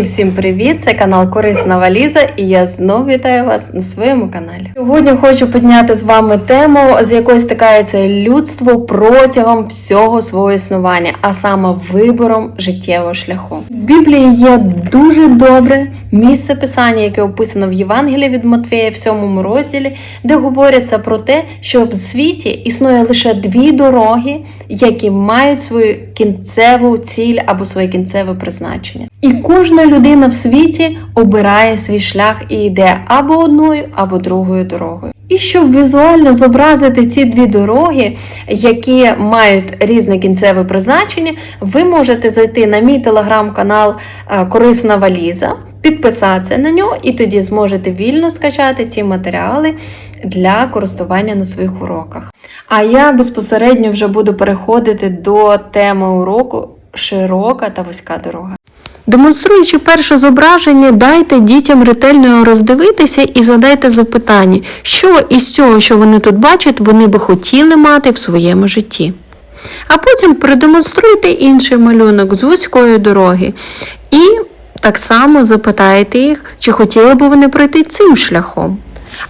Всім привіт! Це канал Корисна Валіза, і я знову вітаю вас на своєму каналі. Сьогодні хочу підняти з вами тему, з якою стикається людство протягом всього свого існування, а саме вибором життєвого шляху. В Біблії є дуже добре місце писання, яке описано в Євангелії від Матфея в сьомому розділі, де говориться про те, що в світі існує лише дві дороги, які мають свою кінцеву ціль або своє кінцеве призначення. І кожна людина в світі обирає свій шлях і йде або одною, або другою дорогою. І щоб візуально зобразити ці дві дороги, які мають різне кінцеве призначення, ви можете зайти на мій телеграм-канал е, Корисна Валіза, підписатися на нього, і тоді зможете вільно скачати ці матеріали для користування на своїх уроках. А я безпосередньо вже буду переходити до теми уроку широка та вузька дорога. Демонструючи перше зображення, дайте дітям ретельно роздивитися і задайте запитання, що із цього, що вони тут бачать, вони би хотіли мати в своєму житті. А потім продемонструйте інший малюнок з вузької дороги і так само запитайте їх, чи хотіли б вони пройти цим шляхом.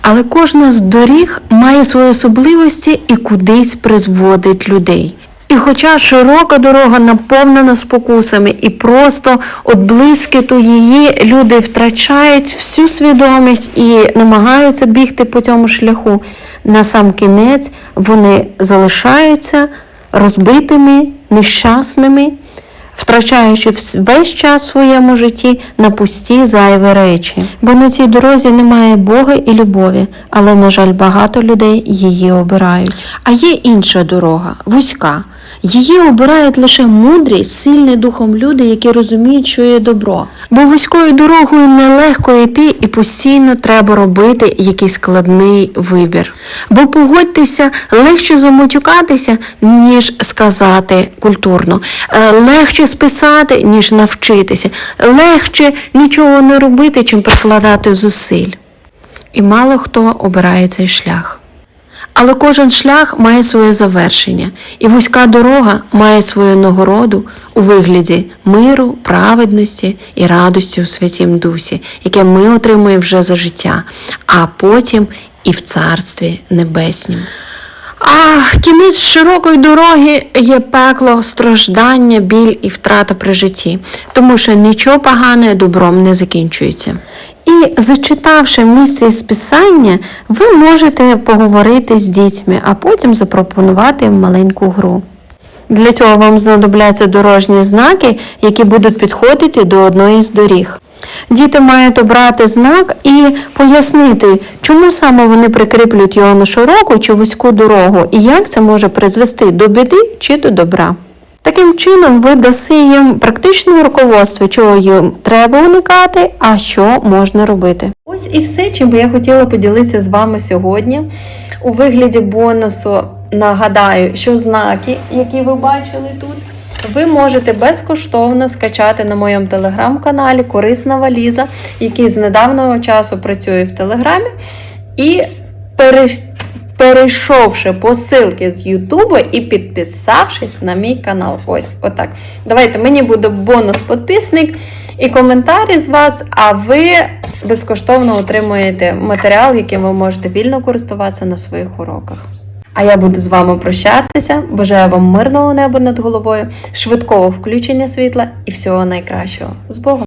Але кожна з доріг має свої особливості і кудись призводить людей. І хоча широка дорога наповнена спокусами, і просто от блискіту її люди втрачають всю свідомість і намагаються бігти по цьому шляху, на сам кінець вони залишаються розбитими, нещасними, втрачаючи весь час в своєму житті на пусті зайві речі. Бо на цій дорозі немає Бога і любові, але, на жаль, багато людей її обирають. А є інша дорога, вузька. Її обирають лише мудрі, сильні духом люди, які розуміють, що є добро. Бо вузькою дорогою нелегко йти і постійно треба робити якийсь складний вибір. Бо погодьтеся, легше замутюкатися, ніж сказати культурно, Е, легше списати, ніж навчитися, легше нічого не робити, чим прикладати зусиль. І мало хто обирає цей шлях. Але кожен шлях має своє завершення, і вузька дорога має свою нагороду у вигляді миру, праведності і радості у святім дусі, яке ми отримуємо вже за життя, а потім і в Царстві Небеснім. А кінець широкої дороги є пекло, страждання, біль і втрата при житті, тому що нічого погане добром не закінчується. І зачитавши місце із писання, ви можете поговорити з дітьми, а потім запропонувати їм маленьку гру. Для цього вам знадобляться дорожні знаки, які будуть підходити до одної з доріг. Діти мають обрати знак і пояснити, чому саме вони прикріплюють його на широку чи вузьку дорогу, і як це може призвести до біди чи до добра. Таким чином, ви даси їм практичне руководство, чого їм треба уникати, а що можна робити. Ось і все, чим би я хотіла поділитися з вами сьогодні. У вигляді бонусу нагадаю, що знаки, які ви бачили тут, ви можете безкоштовно скачати на моєму телеграм-каналі Корисна Валіза, який з недавнього часу працює в Телеграмі. І перейшовши по ссылки з Ютубу і підписавшись на мій канал. Ось, отак. Давайте мені буде бонус підписник і коментарі з вас, а ви безкоштовно отримуєте матеріал, яким ви можете вільно користуватися на своїх уроках. А я буду з вами прощатися. Бажаю вам мирного неба над головою, швидкого включення світла і всього найкращого. З Богом!